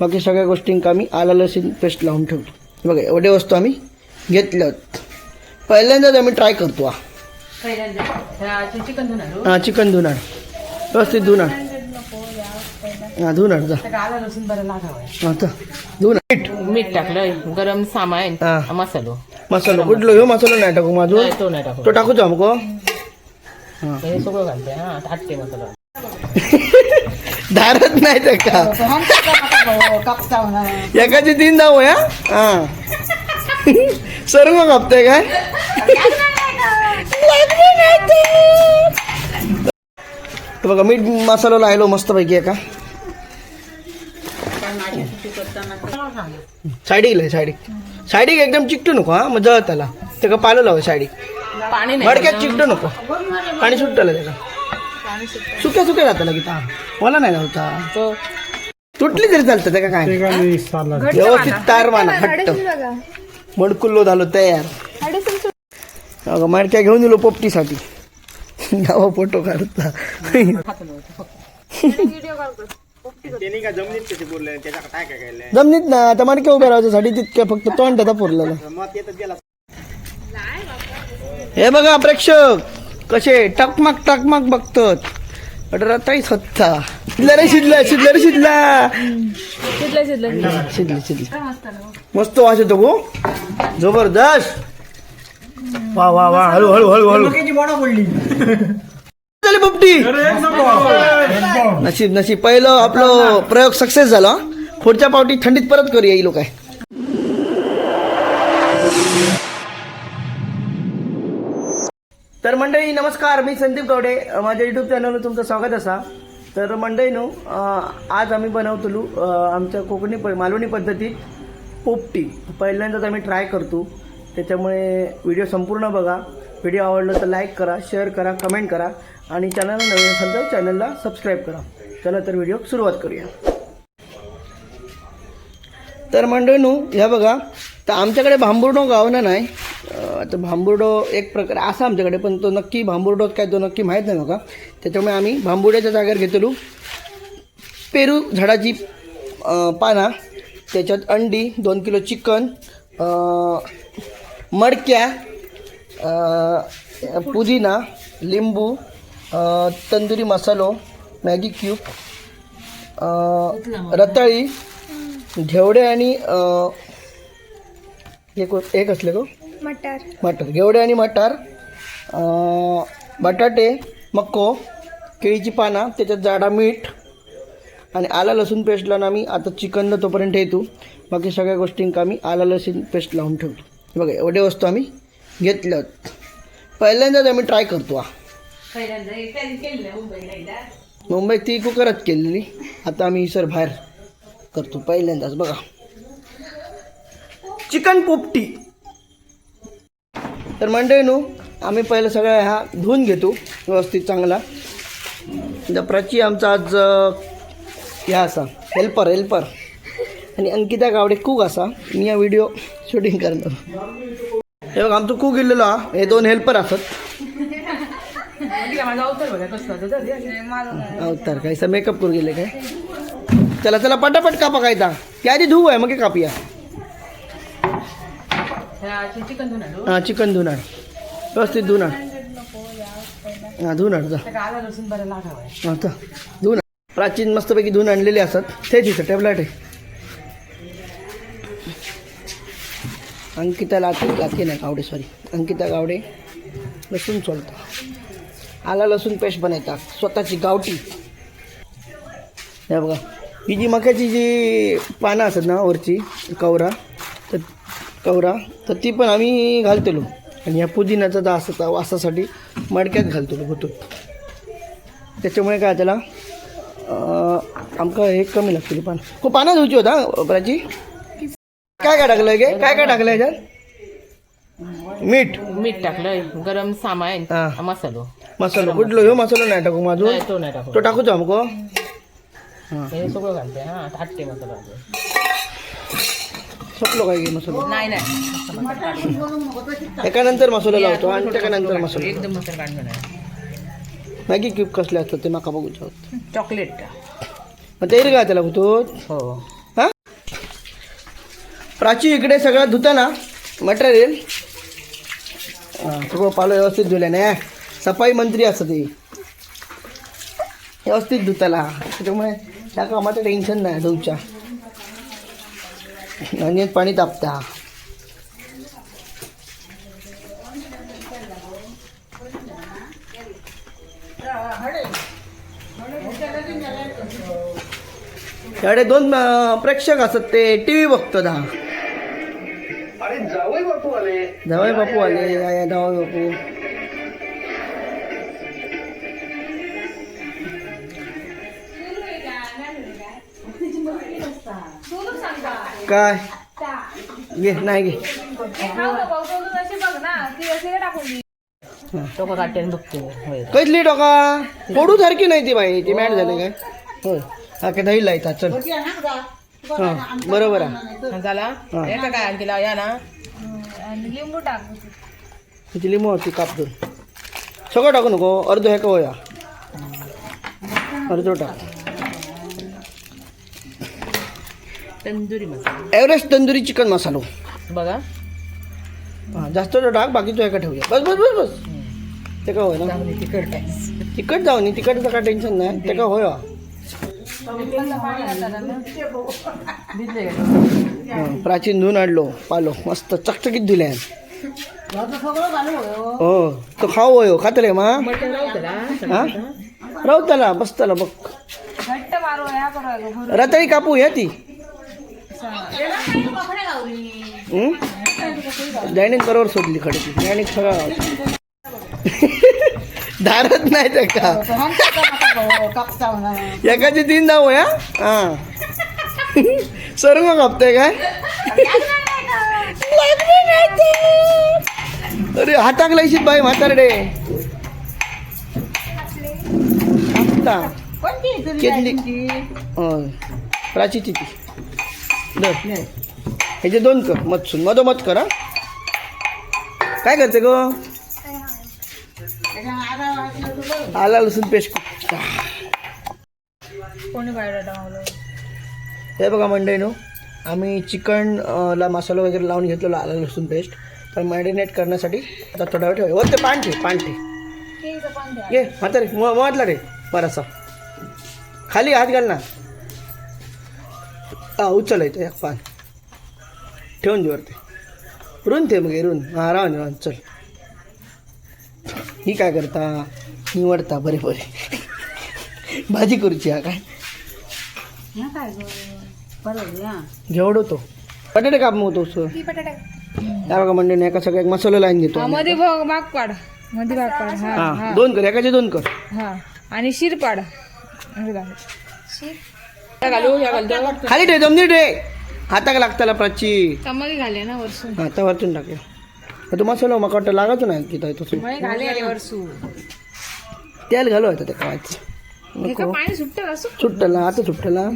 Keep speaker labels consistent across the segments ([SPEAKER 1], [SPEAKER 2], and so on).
[SPEAKER 1] बाकी सगळ्या गोष्टींका आम्ही आला लसूण पेस्ट लावून ठेवतो. हे बघा एवढे वस्तू आम्ही घेतल्यात. पहिल्यांदाच आम्ही ट्राय करतो हा.
[SPEAKER 2] पहिल्यांदा. चिकन धुणार
[SPEAKER 1] हां? चिकन धुणार. व्यवस्थित धुणार. हां धुणार जा.
[SPEAKER 2] आला लसूण बरं लागावं.
[SPEAKER 1] आता धुणार. मीठ.
[SPEAKER 2] मीठ टाकलं गरम सामान
[SPEAKER 1] हा.
[SPEAKER 2] मसालो.
[SPEAKER 1] मसाला. कुठलो? ह्यो मसाला नाही टाकू माझून
[SPEAKER 2] नाही, तो नाही टाकू.
[SPEAKER 1] तो टाकूचो आमको
[SPEAKER 2] हे. सगळं घालते हा टाकते मसाला.
[SPEAKER 1] धारत नाही त्या का? एकाची तीन जाऊ या हा. सर्व कापताय काय? बघा मीठ मसाला लायलो मस्त पैकी आहे का सायडीक लय सायडीक. सायडीक एकदम चिकटू नको हा मग जळत त्याला. त्याला पालो लावा
[SPEAKER 2] नाही
[SPEAKER 1] मडक्यात चिकटू नको. पाणी सुटलं त्याला. सुक्या सुक्या जाताला की ता. मला नाही जाऊचा
[SPEAKER 2] तो
[SPEAKER 1] तुटली तरी चालतं त्या काय? व्यवस्थित तार माना हट्ट मडकुल्लो झालो तयार. अगं मडक्या घेऊन दिलो पोपटीसाठी. गावा फोटो काढता. जमनीत ना आता मडक्या उभ्या राहायच्यासाठी तितक्या फक्त तोंड त्याचा पुरलेला हे बघा प्रेक्षक. कसे टकमक टकमक बघतात. रताई सत्ता शिजला रे शिजला शिजला रे शिजला. शिजले शिजले. मस्त वास येतो गो. जबरदस्त. वा वा वा. हळू हळू हळू हळू. झाली पोपटी नशीब नशीब. पहिलं आपलं प्रयोग सक्सेस झाला. पुढच्या पावटी थंडीत परत करूया लोक. आहे तर मंडळी नमस्कार मी संदीप गावडे. माझ्या युट्यूब चॅनलवर तुमचं स्वागत असा. तर मंडळीनो अ, आज आम्ही बनवतलो आमच्या कोकणी प मालवणी पद्धतीत पोपटी. पहिल्यांदाच आम्ही ट्राय करतो. त्याच्यामुळे व्हिडिओ संपूर्ण बघा. व्हिडिओ आवडलं तर लाईक करा शेअर करा कमेंट करा. आणि चॅनलला नवीन असेल तर चॅनलला सबस्क्राईब करा. चला तर व्हिडिओ सुरुवात करूया. तर मंडळीनो ह्या बघा. तर आमच्याकडे भांबुर्णो गावना नाही आता भांबुर्डो एक प्रकार असा आमच्याकडे पण तो नक्की भांबुर्डो काय तो नक्की माहीत नाही बघा. त्याच्यामुळे आम्ही भांबुर्ड्याच्या जागेवर घेतलो पेरू झाडाची पाना त्याच्यात अंडी दोन किलो चिकन मडक्या पुदिना लिंबू तंदुरी मसालो मॅगी क्यूब रताळी घेवडे आणि अं, एक एक असले गो.
[SPEAKER 3] मटर.
[SPEAKER 1] मटर. घेवडे आणि मटार अं, बटाटे मक्को केळीची पाना त्याच्यात जाडा मीठ आणि आला लसूण पेस्ट लावून आम्ही आता चिकनला तोपर्यंत ठेवतो. बाकी सगळ्या गोष्टींका आम्ही आला लसूण पेस्ट लावून ठेवतो. हे बघा एवढे वस्तू आम्ही घेतल्यात पहिल्यांदाच आम्ही ट्राय करतो हा. मुंबईत ती कुकरच केलेली. आता आम्ही ही सर बाहेर करतो पहिल्यांदाच. बघा. चिकन पोपटी. तर मंडळीनू आम्ही पहिलं सगळं ह्या धुवून घेतो व्यवस्थित चांगला. दपराची आमचा आज ह्या असा हेल्पर हेल्पर आणि अंकिता गावडे कूक असा. मी या व्हिडिओ शूटिंग करणार. हे बघ आमचं कूक गेलेलो हा. हे दोन हेल्पर असत.
[SPEAKER 2] अवतार काय तर
[SPEAKER 1] मेकअप करून गेले काय? चला चला पटापट कापा कायदा त्या आधी धुवू आहे मग कापूया. हां चिकन धुणार व्यवस्थित धुणार हां धुणार जा.
[SPEAKER 2] बरं लागावं.
[SPEAKER 1] आता धुवून प्राचीन मस्तपैकी धुवून आणलेले असतात. ते तिथं टॅबलेट आहे. अंकिता लाके लाके नाही गावडे सॉरी अंकिता गावडे लसूण सोलता. आला लसूण पेस्ट बनवतात स्वतःची गावठी. हे बघा. ही जी मक्याची जी पानं असतात ना वरची कवरा कवरा तर ती पण आम्ही घालतेलो. आणि या पुदिन्याचा जा असता वासासाठी मडक्यात घालतो होतो त्याच्यामुळे काय त्याला आमका हे कमी लागतील पान. खूप पानं धुवची होता प्राची काय काय टाकलं गे? काय काय टाकलं याच्यात? मीठ.
[SPEAKER 2] मीठ टाकलं गरम सामान
[SPEAKER 1] हा.
[SPEAKER 2] मसालो.
[SPEAKER 1] मसाला. कुठलो ह्यो मसाला नाही टाकू
[SPEAKER 2] नाही, तो नाही टाकू.
[SPEAKER 1] तो टाकूचो आमको
[SPEAKER 2] हे सगळं घालते हा टाकते मसाला.
[SPEAKER 1] सपलो काय गे मसाला?
[SPEAKER 2] नाही नाही.
[SPEAKER 1] एका नंतर मसाला लावतो आणि त्याच्या नंतर मसाला
[SPEAKER 2] एकदम मसाला काढलं नाही
[SPEAKER 1] मॅगी क्यूब कसले असतात ते माका बघूच आहोत
[SPEAKER 2] चॉकलेट.
[SPEAKER 1] मग ते काय त्याला होतो
[SPEAKER 2] हो.
[SPEAKER 1] हा? प्राची इकडे सगळं धुताना मटेरियल. सगळं पालो व्यवस्थित धुल्या नाही सफाई मंत्री असतं ते. व्यवस्थित धुताला. त्याच्यामुळे त्या कामाचं टेन्शन नाही धुच्या आणि पाणी तापता त्याकडे दोन प्रेक्षक असतात ते टी व्ही बघतात हा जावई बापू आले. जावई बापू आले जावई बापू. काय? घे नाही घे.
[SPEAKER 2] काट्याने होय
[SPEAKER 1] कसली टोका फोडू सारखी नाही ती बाई? ती मॅट झाली काय? होय. हा काय दही लायता चल. हां बरोबर आहे.
[SPEAKER 2] झाला?
[SPEAKER 1] हा.
[SPEAKER 2] काय आणखी लाव या ना.
[SPEAKER 3] लिंबू टाक
[SPEAKER 1] तिची लिंबू होती काप दोन सगळं टाकू नको अर्ध हे का होया? अर्ध टाक.
[SPEAKER 2] तंदुरी मसाला.
[SPEAKER 1] एव्हरेस्ट तंदुरी चिकन मसालो.
[SPEAKER 2] बघा.
[SPEAKER 1] हां जास्त तो टाक बाकी तो एका ठेवूया. बस बस बस बस. ते का होय ना
[SPEAKER 2] तिखट
[SPEAKER 1] तिकट जाऊ नाही तिकटचं काय टेन्शन नाही. ते का होय? हं, प्राचीन धुवून आणलो पालो. मस्त चकचकीत दिले हो तो खाऊ होय खातले मा?
[SPEAKER 2] मटण राहतं
[SPEAKER 1] हा? राहू त्याला बस त्याला बघ.
[SPEAKER 3] घट्ट मारो ह्या करू भरू
[SPEAKER 1] रताळी कापू या ती. दैनिक बरोबर सोडली खडे ती दैनिक सगळं धारत नाही त्या का? एकाचे तीन जाऊ या हा. सर्व कापते काय? अरे हाताक लायशीत बाई म्हातारडे. कापता केतली. हं, प्राचीची ती दर. ह्याचे दोन कर मधसून. मधोमध कर. हा काय करते ग? आला लसूण पेस्ट.
[SPEAKER 3] कोणी बाहेर टाकलं
[SPEAKER 1] हे बघा मंडळीनो आम्ही चिकन अ, ला मसाला वगैरे लावून घेतलेला आला लसूण पेस्ट. पण मॅरिनेट करण्यासाठी आता थोडा वेळ ठेवा. वर ते पान ठे पान ठे ये म्हातारे वाटला रे बरासा. खाली हात घाल ना. हा उचल येतो एक पान. ठेवून दे वरती. रुन ते मग हे रुन हां राहून राहून चल. ही काय करता? निवडता बरे बरे. भाजी करूची हा काय? जेवढवतो बटाटे काप मग तो त्या बघा म्हणजे एका सगळ्या एक मसाला लाईन घेतो.
[SPEAKER 3] मध्ये भाग भाग पाड. मध्ये भाग पाड. हा
[SPEAKER 1] हा दोन कर एकाचे दोन कर.
[SPEAKER 3] हा आणि शिर पाड.
[SPEAKER 2] घालू या घालतो
[SPEAKER 1] खाली ठे जमनी ठे हाताक लागताला प्राची?
[SPEAKER 3] घाले ना वरसून.
[SPEAKER 1] हाता वरतून टाके. तो मसाला मका वाटतं लागाच नाही की तो तसं.
[SPEAKER 3] मग घाले आले वरसू
[SPEAKER 1] तेल घालू होतं ते काय
[SPEAKER 3] हे का पाणी सुटतं असं?
[SPEAKER 1] सुट्टला आता सुट्टला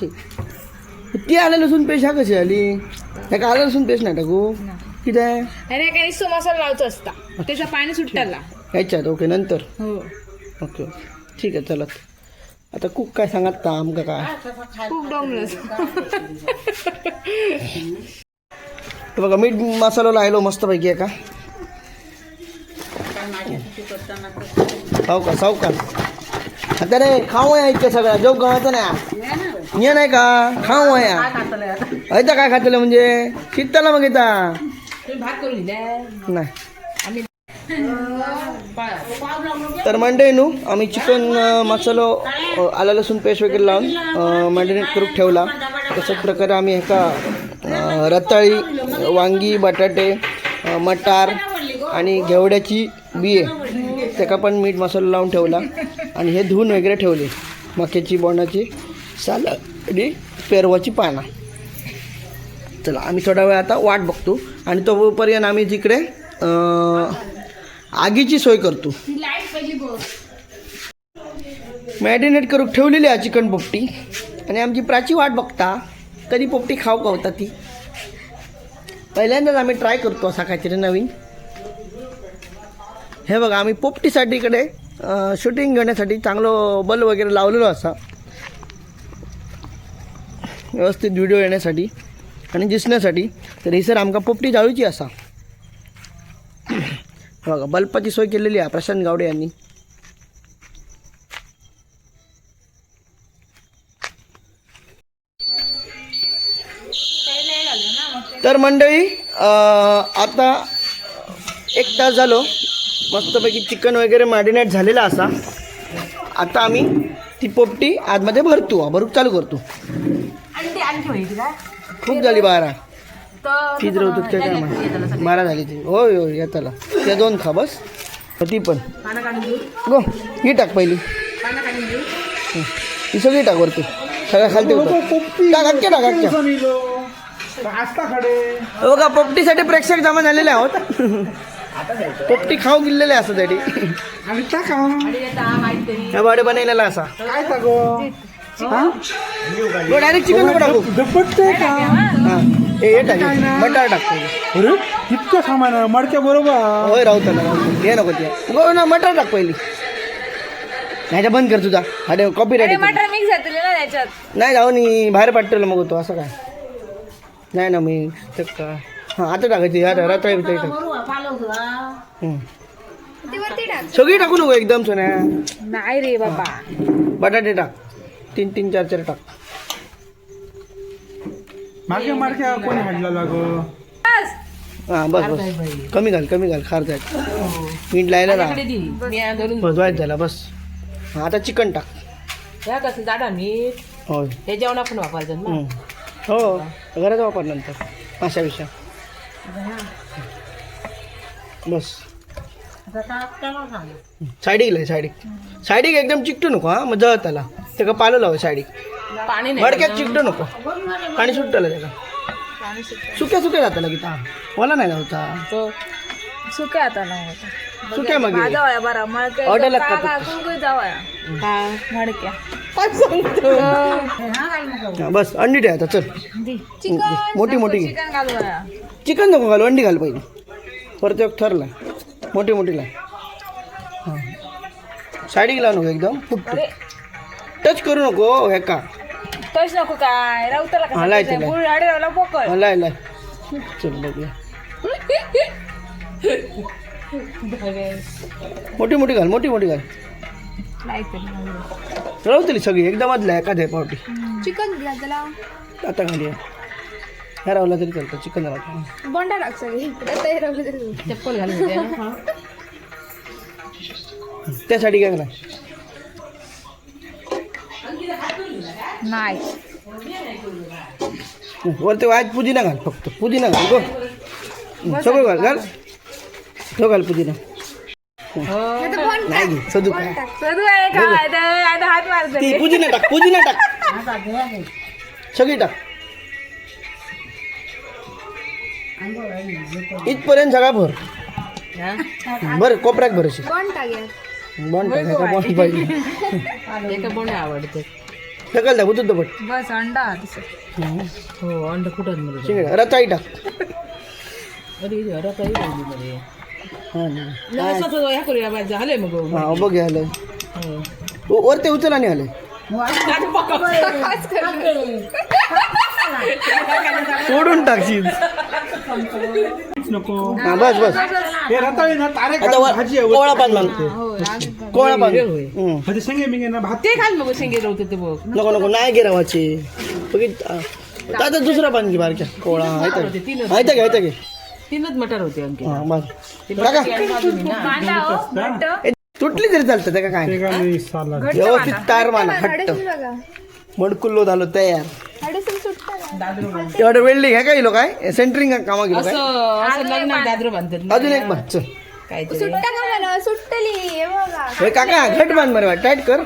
[SPEAKER 1] ठीक. ती आलं लसूण पेस्ट हा कशी आली? हे का आलं लसूण पेस्ट नाही टाकू? किती आहे?
[SPEAKER 3] अरे काय नुसतं मसाला लावतो असता. त्याचं पाणी सुटायला
[SPEAKER 1] ह्याच्यात ओके नंतर.
[SPEAKER 3] हो.
[SPEAKER 1] ओके. ठीक आहे चलत आता कुक काय सांगत ता आमका काय
[SPEAKER 3] खूप डोंगरच
[SPEAKER 1] हे बघा मीठ मसाला लायलो मस्तपैकी आहे का हो का साऊ का आता रे खाऊ आहे इतकं सगळं जोग गव्हाचं नाही ये नाही का खाऊ आहे ऐता काय खातलं म्हणजे शिकताला मग येता
[SPEAKER 2] तुम्ही भात करून दिल्या
[SPEAKER 1] नाही तर मंडे नू आम्ही चिकन मसालो आला लसूण पेस्ट वगैरे लावून मॅरिनेट करून ठेवला. तशाच प्रकारे आम्ही एका रताळी वांगी बटाटे मटार आणि घेवड्याची बिये त्याका पण मीठ मसाला लावून ठेवला. आणि हे धुवून वगैरे ठेवले मक्याची बोंडाची साल आणि पेरवाची पानं. चला आम्ही थोडा वेळ आता वाट बघतो. आणि तोपर्यंत आम्ही तिकडे आगीची सोय करतो. मॅरिनेट करून ठेवलेली आहे चिकन पोपटी. आणि आमची प्राची वाट बघता कधी पोपटी खाऊ का होता ती. पहिल्यांदाच आम्ही ट्राय करतो असा काहीतरी नवीन. हे बघा आम्ही पोपटीसाठी इकडे शूटिंग घेण्यासाठी चांगलं बल वगैरे लावलेलो असा. व्यवस्थित व्हिडिओ येण्यासाठी आणि दिसण्यासाठी. तर ही सर आमका पोपटी जाळूची असा. बघा बल्बाची सोय केलेली आहे प्रशांत गावडे यांनी. तर मंडळी आता एक तास झालो. मस्तपैकी चिकन वगैरे मॅरिनेट झालेला असा. आता आम्ही ती पोपटी आतमध्ये भरतो. भरूक चालू करतो. खूप झाली बारा.
[SPEAKER 2] तर
[SPEAKER 1] किती होतं ते काय माहिती. बारा झाली ती. होय होय येताला त्या दोन खा बस. ती पण. गो ही टाक पहिली. हं. ही सगळी टाक वरती. सगळ्या खालते होतं टाक अख्ख्या टाक अख्ख्या हो का पोपटीसाठी प्रेक्षक जमा झालेले आहोत. पोपटी खाऊ गेलेले असं तरी.
[SPEAKER 2] आणि आता माहिती.
[SPEAKER 1] ह्या भाडे बनवलेला असा. गो? डायरेक्ट चिकन टाकू. हा. हे हे टाक बटाटा टाक पहिले.
[SPEAKER 4] अरे इतकं सामान आहे. मडक्या बरोबर.
[SPEAKER 1] होय राहू त्याला हे नको ते गो ना मटार टाक पहिली. ह्याच्या बंद कर तुझा. अरे कॉपी राईट
[SPEAKER 3] मटर मिक्स घातले ना त्याच्यात
[SPEAKER 1] नाही जाऊ नी बाहेर पाठवलं मग तो असं काय? नाही ना मी तर का हां आता टाकायची अरे रात्र टाक हं.
[SPEAKER 3] ती वरती टाक
[SPEAKER 1] सगळी टाकू नको एकदम सोन्या.
[SPEAKER 3] नाही रे बाबा.
[SPEAKER 1] बटाटे टाक. तीन तीन चार चार टाक.
[SPEAKER 4] मागे मडक्या कोणी हाडला लागो?
[SPEAKER 3] बस.
[SPEAKER 1] हां बस बस. कमी घाल कमी घाल खार जाय. मीठ लायला ना बस वाईट झाला बस. हां आता चिकन टाक.
[SPEAKER 2] ह्या कसं जाडा मीठ.
[SPEAKER 1] होय.
[SPEAKER 2] हे जेवण आपण वापरतो ना.
[SPEAKER 1] हं. हो घराचा वापर नंतर. माशा विषा बस. सायडीक लाय सायडीक. सायडीक एकदम चिकटू नको हा. मग जळत आला. त्याका पालो लाव सायडीक.
[SPEAKER 2] पाणी नाही.
[SPEAKER 1] मडक्यात चिकटू नको. पाणी सुटलं त्याला. सुक्या सुक्या जाताला ता मला नाही जाऊचा
[SPEAKER 2] तो
[SPEAKER 3] सुके आता ना
[SPEAKER 1] सुक्या मग
[SPEAKER 3] माझा वया बरा. मळके
[SPEAKER 1] ऑर्डर लागतात
[SPEAKER 3] काकू जावया
[SPEAKER 2] हा
[SPEAKER 3] मडक्या.
[SPEAKER 1] हा, बस अंडी ठेव आता चल.
[SPEAKER 3] चिकन
[SPEAKER 1] मोठी मोठी घे.
[SPEAKER 3] चिकन घालूया
[SPEAKER 1] चिकन नको घाल अंडी घाल पहिली. परत एक ठरला. मोठी मोठी लाय हां. सायडीक लाव नको एकदम. फुटतो टच करू नको हे का?
[SPEAKER 3] तोच नको काय? राऊताला
[SPEAKER 1] हा, लाय ते, लाय.
[SPEAKER 3] गुळ आडे रावला पोकळ
[SPEAKER 1] हा, लाय लाय. चल बघूया. मोठी मोठी घाल मोठी मोठी घाल. राहतली सगळी एकदमच लाय एखाद्या पावटी.
[SPEAKER 3] चिकन घ्या त्याला
[SPEAKER 1] आता घालूया ह्या रावला तरी चालतं चिकन राहतं
[SPEAKER 3] बोंडा टाक सगळी. ते रावले तरी.
[SPEAKER 2] चप्पल घालून.
[SPEAKER 1] त्यासाठी काय घाला
[SPEAKER 3] नाही
[SPEAKER 1] वरती वाज पुदिना घाल फक्त पुदिना घाल गो सगळं घाल घाल तो घाल पुदिना नाही घे सदू काय
[SPEAKER 3] सदू आहे का आता आता हात मारतो
[SPEAKER 1] ती पुदिना टाक पुदिना टाक सगळी टाक इथपर्यंत सगळा भर
[SPEAKER 2] हा?
[SPEAKER 1] बरं कोपऱ्यात भर अशी
[SPEAKER 3] कोण टाकूया
[SPEAKER 1] बॉन्ड टाकायचा बॉन्ड पाहिजे
[SPEAKER 2] एका बोणे आवडते
[SPEAKER 1] ढकल दाखव तुझं बट
[SPEAKER 3] बस अंडा
[SPEAKER 2] हो अंड कुठं
[SPEAKER 1] शिंगडा रताळी टाक.
[SPEAKER 2] अरे काही राहिली मध्ये
[SPEAKER 1] हां
[SPEAKER 2] ह्या करूया झालंय मग हो.
[SPEAKER 1] हा बघ आलं उचल आणि आलं सोडून टाकशील.
[SPEAKER 4] नको
[SPEAKER 1] हा बस बस.
[SPEAKER 4] हे रताळी ना तारे
[SPEAKER 1] आता वर-
[SPEAKER 4] भाजी आहे
[SPEAKER 1] कोवळा पान मान कोवळा पान.
[SPEAKER 4] भाजी शेंगे बिंगे ना भात.
[SPEAKER 2] ते घाल मग शेंगे राहते ते बघ.
[SPEAKER 1] नको नको नाही गिरावाचे बघित आता दुसरा पान घे बारक्या. कोवळा. आहे घे. आहे घे
[SPEAKER 2] तीनच मटर होते
[SPEAKER 1] हा बस. टाका. ए, तुटली तरी चालतं त्या काय?
[SPEAKER 4] ते का नाही साला
[SPEAKER 1] व्यवस्थित तार माना हट्ट मडकुल्लो झालो तयार. एवढं वेल्डिंग आहे? का इलो काय? सेंटरिंग कामा गेलो काय. अजून एक बार चल.
[SPEAKER 2] काहीतरी.
[SPEAKER 3] सुट्टली बघा.
[SPEAKER 1] हे काका घट बांध बरं टाईट कर.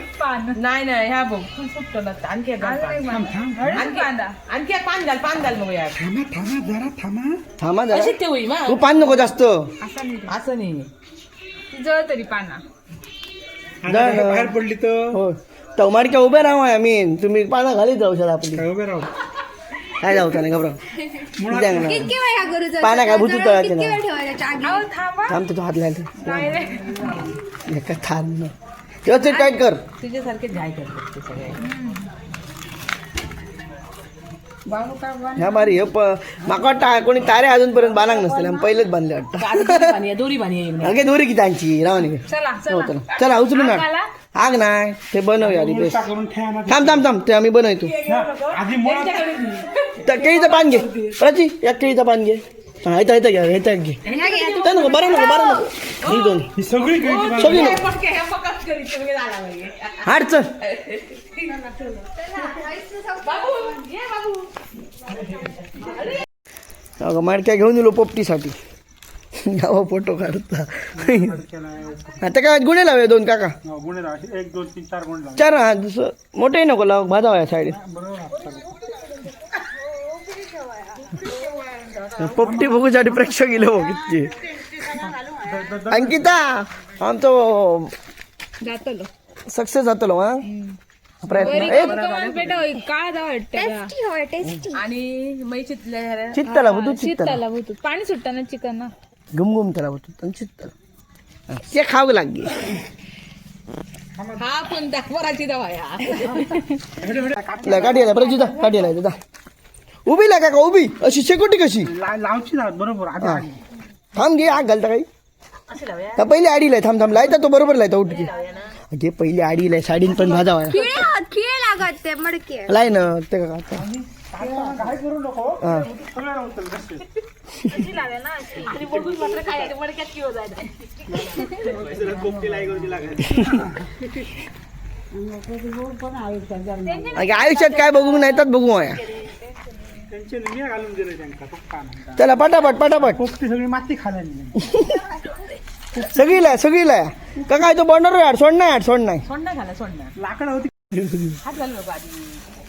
[SPEAKER 2] नाही नाही ह्या बघ सुटलं आणखी एक. आणखी आणखी एक पान घाल पान घाल मग यार.
[SPEAKER 4] थांबा थांबा जरा थांबा.
[SPEAKER 1] थांबा जरा.
[SPEAKER 2] अशी मा.
[SPEAKER 1] तू पान नको जास्त.
[SPEAKER 2] असं नाही.
[SPEAKER 3] जळ तरी पाना.
[SPEAKER 4] बाहेर पडली तर.
[SPEAKER 1] हो टमाडक्या उभे राहा आम्ही तुम्ही पाना खाली जाऊ शकता आपली.
[SPEAKER 4] काय उभे राहू?
[SPEAKER 1] काय जाऊ त्याने घबरा
[SPEAKER 3] किती वेळा करू जर
[SPEAKER 1] पाना काय भुतू तळायचे ना.
[SPEAKER 3] थांबा.
[SPEAKER 1] थांब तुझा हात लागला एका थांब ना. व्यवस्थित टाईट कर.
[SPEAKER 2] तुझ्यासारखे जाय करतात ते सगळे.
[SPEAKER 1] ह्या बारी हे प म्हाका वाटतं कोणी तारे अजूनपर्यंत बांधाक नसतले. पहिलेच बांधले वाटतं.
[SPEAKER 2] दोरी बानी
[SPEAKER 1] अगे दोरी किती आणची? रावणी
[SPEAKER 3] चला
[SPEAKER 1] हो चला. चला. उचलू ना आग नाही ते बनवूया आधी
[SPEAKER 4] ठेवा ना
[SPEAKER 1] थांब थांब थांब ते आम्ही बनवतो.
[SPEAKER 4] आधी मुळात
[SPEAKER 1] त्या केळीचं पान घे. प्राची या केळीचं पान घे. हा येतं येतं घ्या येतं घे. ते नको बरं नको बरं नको. ही. दोन
[SPEAKER 4] ही सगळी काही
[SPEAKER 1] सगळी नको. हाड चल अगं मडक्या घेऊन दिलो पोपटीसाठी. यावं फोटो काढता. आता काय गुन्हे लावूया दोन काका?
[SPEAKER 4] गुन्हे लावा. एक दोन तीन चार लावा
[SPEAKER 1] हा दुसरं मोठंही नको लाव भाजावा या साईड पोपटी बघूसाठी प्रेक्षक गेले हो किती. अंकिता आमचो
[SPEAKER 3] जातलो.
[SPEAKER 1] सक्सेस जातलो हा? प्रयत्न.
[SPEAKER 2] आणि
[SPEAKER 1] चित्ताला बुतू चित्ताला.
[SPEAKER 3] होतो पाणी सुटताना चिकन ना
[SPEAKER 1] घुम घुम त्याला बुतू आणि चित्ताला ते खावं लागली.
[SPEAKER 2] हा पण दाखवराची दवाया
[SPEAKER 1] ला काठी आला परत जा काठी आला जा उभी लागा का उभी? अशी शेकोटी कशी?
[SPEAKER 4] लावची ना बरोबर
[SPEAKER 1] हा. थांब घे आग घालता काही. का पहिले आडी लाय थांब थांब लायता तो बरोबर लायता उठकी. घे पहिले आडी लाय साडीन पण भाजावा
[SPEAKER 5] खिळे लागत ते मडके.
[SPEAKER 1] लाय अगे आयुष्यात काय बघू नाही तर बघू माया.
[SPEAKER 4] त्यांचे निम्या घालून दिले त्यांना पप्पा म्हणता.
[SPEAKER 1] चला पटापट पटापट.
[SPEAKER 4] सगळी माती खाल्या नाही
[SPEAKER 1] सगळी लाय सगळी लाय का काय तो बनणार यार सोड नाही. यार सोड नाही
[SPEAKER 2] सोडणार झाला सोडणार
[SPEAKER 4] लाकडं होती.
[SPEAKER 2] हात घालू नको आधी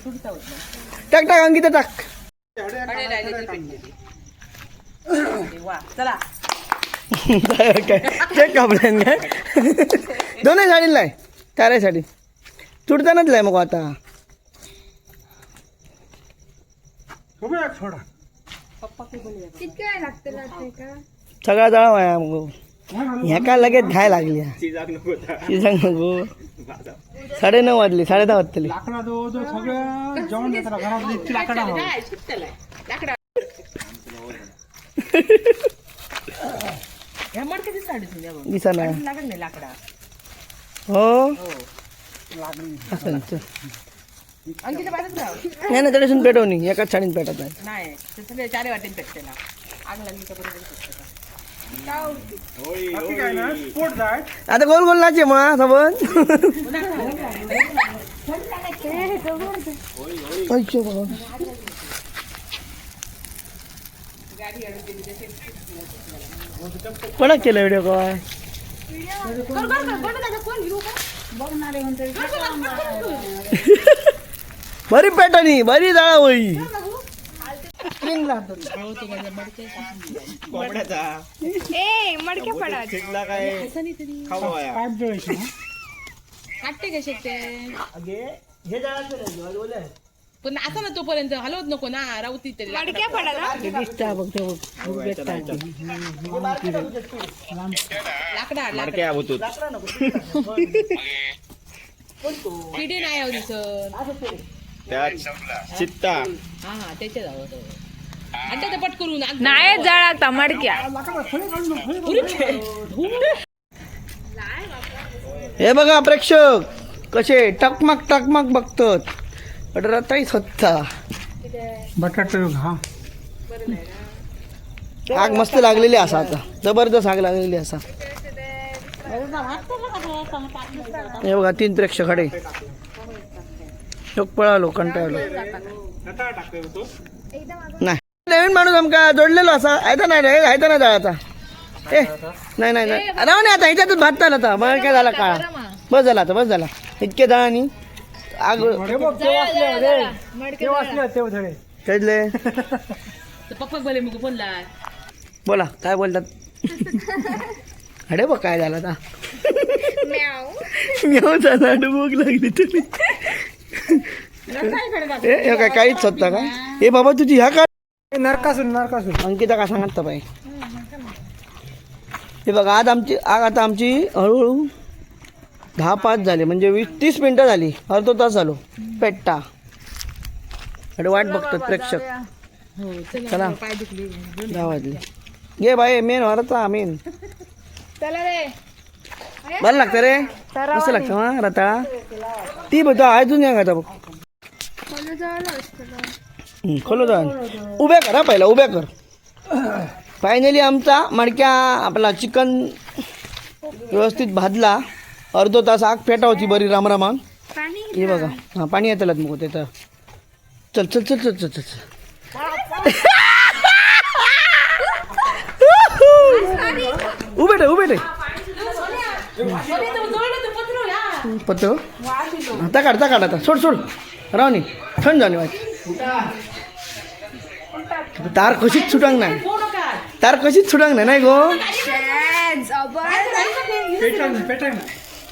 [SPEAKER 2] सुटता होत. नाही
[SPEAKER 1] टाक टाक. अंकिता
[SPEAKER 2] टाककडे राहिले तरी पेटलेली. अरे वा चला.
[SPEAKER 1] काय चेक कापल्यान काय? दोन्ही साडी लाय चारही साडी. तुडतानाच लाय मग आता. सगळा जळा माया मग. ह्या काय लगेच घाय लागली शिजाक नको साडे नऊ वाजली साडे दहा वाजतली.
[SPEAKER 2] ह्या मडक्याची साडी तुझ्या बघ.
[SPEAKER 1] दिसा ना.
[SPEAKER 2] लागत नाही लाकडा.
[SPEAKER 1] हो. असं चल. नाही ना पेटवणी एकाच साडीन पेटत नाही.
[SPEAKER 2] नाही ते सगळे चारे वाटेन पेटतेला आग लागली का बरोबर पेटते.
[SPEAKER 4] बाकी काय ना? स्पोर्ट जाय.
[SPEAKER 1] आता गोल गोल नाचे मग कोणा केलं व्हिडिओ काय बरी पेटानी बरी जाळा होई
[SPEAKER 5] ए
[SPEAKER 1] हे जाळा
[SPEAKER 2] पण असं ना तोपर्यंत हलवत नको ना रावती तरी
[SPEAKER 5] मडके पडत
[SPEAKER 2] लाकडा लाकडा किडे नाही आहो दिसत
[SPEAKER 6] चित्ता
[SPEAKER 2] हा हा त्याच्या जावं तो आता तर पट करून
[SPEAKER 3] नाही जळाता मडक्या
[SPEAKER 1] हे बघा प्रेक्षक कसे टकमक टकमक बघतात पण रताई स्वतः
[SPEAKER 4] बटाटे हा.
[SPEAKER 1] आग मस्त लागलेली असा आता. जबरदस्त आग लागलेली असा. हे बघा तीन प्रेक्षक खडे लोक पळालो कंटाळलो नाही. नवीन माणूस आमका जोडलेलो असा. आयता नाही रे आयता नाही जायचा ए नाही नाही नाही. राव नाही आता. ह्याच्यातच भात झाला आता. मग काय झाला काळा? बस झाला आता बस झाला. इतके दहा आणि आग
[SPEAKER 2] पप्पा बोले मी बोलला.
[SPEAKER 1] बोला काय बोलतात? अरे बघ काय झालं आता. मेव झाला भूक लागली तुम्ही हे काय काहीच होता का? ए बाबा तुझी ह्या काय?
[SPEAKER 4] नरकासून नरकासून
[SPEAKER 1] अंकिता का सांगत तर बाई? हे बघा आज आमची आग आता आमची हळूहळू दहा पाच झाले म्हणजे वीस तीस मिनटं झाली. अर्धा तास झालो. पेट्टा. अरे वाट बघतात प्रेक्षक.
[SPEAKER 3] हो चला
[SPEAKER 1] दहा वाजले घे बाई मेन होता मेन. बरं लागतं रे? कसं लागतं हा रताळा? ती बघ अजून या का बघ. खोलो जाऊन उभ्या कर हा पहिला उभ्या कर. फायनली आमचा मडक्या आपला चिकन व्यवस्थित भाजला. अर्धो तास आग पेटा होती बरी रामरामान
[SPEAKER 5] पाणी
[SPEAKER 1] हे बघा. हां पाणी येतलं मग त्याचं चल चल चल चल चल चल चल. उभे ठे उभे ठे पत्त आता काढ आता काढ आता. सोड सोड. रावणी थंड झाली माझी तार कशीच सुटांग नाही. तार कशीच सुटांग नाही नाही गो.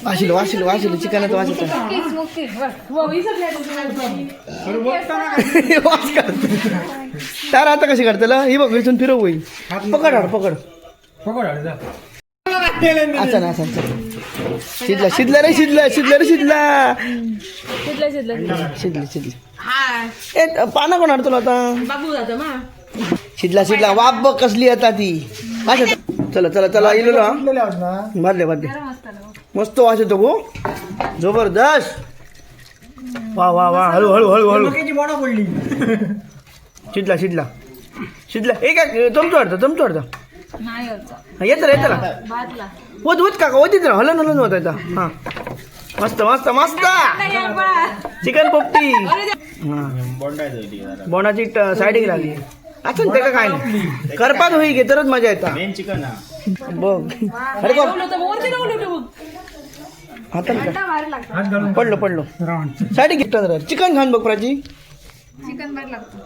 [SPEAKER 1] वाशिल वाशिल वाशिल चिकनात वाशिल? वास काढतो तार आता कशी काढताला ही बघ इथून फिरव होईल. पकड हाड पकड.
[SPEAKER 4] पकड आले जा.
[SPEAKER 1] अच्छा ना अच्छा अच्छा. शिजला शिजला रे शिजला शिजला रे शिजला.
[SPEAKER 3] शिजलं शिजलं.
[SPEAKER 1] शिजले शिजले
[SPEAKER 2] हा
[SPEAKER 1] ए पाना कोण तुला आता
[SPEAKER 2] बाबू जातो मा.
[SPEAKER 1] शिजला शिजला. वाप बघ कसली आता ती. अच्छा चला चला चला इलो ना भरले भरले मस्त वास येतो गो. जबरदस्त. वा वा वा. हळू हळू हळू हळू.
[SPEAKER 4] पडली
[SPEAKER 1] शिजला शिजला. शिजला. ए काय चमचो वाटतं चमचो वाटतं येतं रे येतं होत होत काका होतीच ना. हलन हलन होत येतं हां. मस्त मस्त मस्त. चिकन पोपटी. हां. बोंडाची सायडिंग राहिली अच्छा ते का काय नाही? करपात होई घे तरच मजा येता. बघ. अरे बघ. हातात का?
[SPEAKER 4] हात घालून.
[SPEAKER 1] पडलो पडलो. साडी गिफ्ट चिकन खान बघ प्राची.
[SPEAKER 3] चिकन भात लागतो.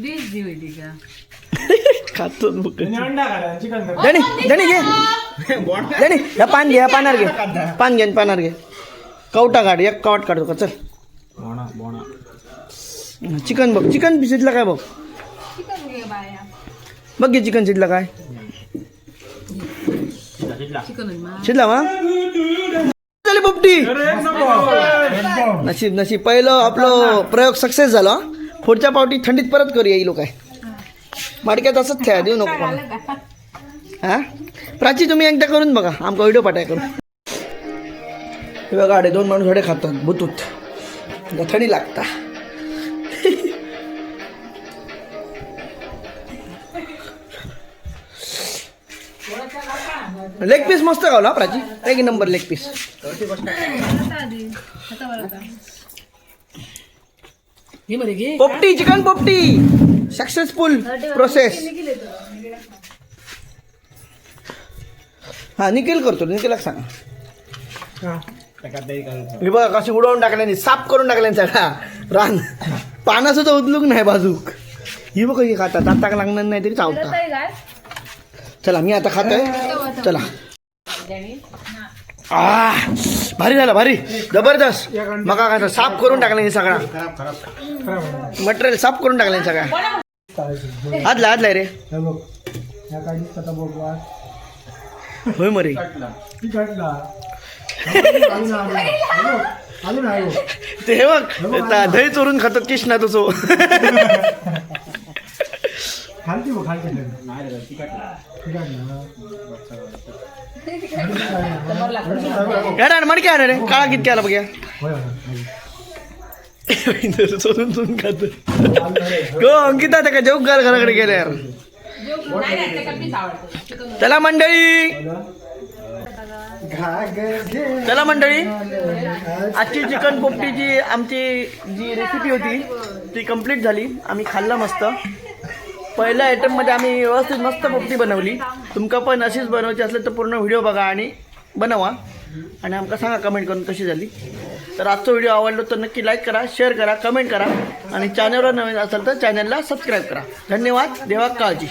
[SPEAKER 3] डिश जी होती का?
[SPEAKER 1] खातो बघ.
[SPEAKER 4] चिकन
[SPEAKER 1] घे. पान घे पानार घे. पान घे पानार घे. कवटा काढ एक कवट काढतो का? चल.
[SPEAKER 4] बोणा बोणा
[SPEAKER 1] चिकन बघ चिकन शिजलं काय बघ? बघ घे चिकन शिजलं काय.
[SPEAKER 3] चिकन
[SPEAKER 1] शिजला वा? झाली पोपटी नशीब नशीब. पहिलं आपलं प्रयोग सक्सेस झाला. पुढच्या पावटी थंडीत परत करूया येईल काय माडक्यात असंच खेळा देऊ नको कोणाला. हा? प्राची तुम्ही एकदा करून बघा. आमका व्हिडिओ पाठाय करू हे बघा अडे दोन माणूस अडे खातात बुतूत. थंडी लागता. लेग पीस मस्त गावला प्राची? एक number leg piece popti chicken popti. Successful process हा निखिल करतो निखिलला सांगा.
[SPEAKER 4] हा.
[SPEAKER 1] हे बघा कशी उडवून टाकल्याने साफ करून टाकल्याने सगळा रान. पाना सुद्धा उचलूक नाही बाजूक. ही बघ हे खातात. आता लागणार नाही तरी चावता. चला मी आता खातोय. चला. आ भारी झाला भारी. जबरदस्त. मका काय साफ करून टाकला हे सगळा. मटेरियल साफ करून टाकला सगळा.
[SPEAKER 4] चालायचं.
[SPEAKER 1] आदला आदलाय रे. होय मरे.
[SPEAKER 4] ते हे बघ
[SPEAKER 1] दही चोरून खातात कृष्णा तुझो
[SPEAKER 4] खालती बघ खालती नाही.
[SPEAKER 1] अरे मडके रे. काळा कितके आला बघ्या. चोरून चोरून खात. गो अंकिता त्या का जेव घर घराकडे गेले यार. चला मंडळी. चला मंडळी. आजची चिकन पोपटीची आमची जी रेसिपी होती ती कंप्लीट झाली. आम्ही खाल्ला मस्त. पहिल्या आयटममध्ये आम्ही व्यवस्थित मस्त पोपटी बनवली. तुमका पण अशीच बनवायची असली तर पूर्ण व्हिडिओ बघा आणि बनवा. आणि आमका सांगा कमेंट करून कशी झाली. तर आजचा व्हिडिओ आवडलो तर नक्की लाईक करा शेअर करा कमेंट करा. आणि चॅनलवर नवीन असेल तर चॅनलला सबस्क्राईब करा. धन्यवाद. देवा काळजी.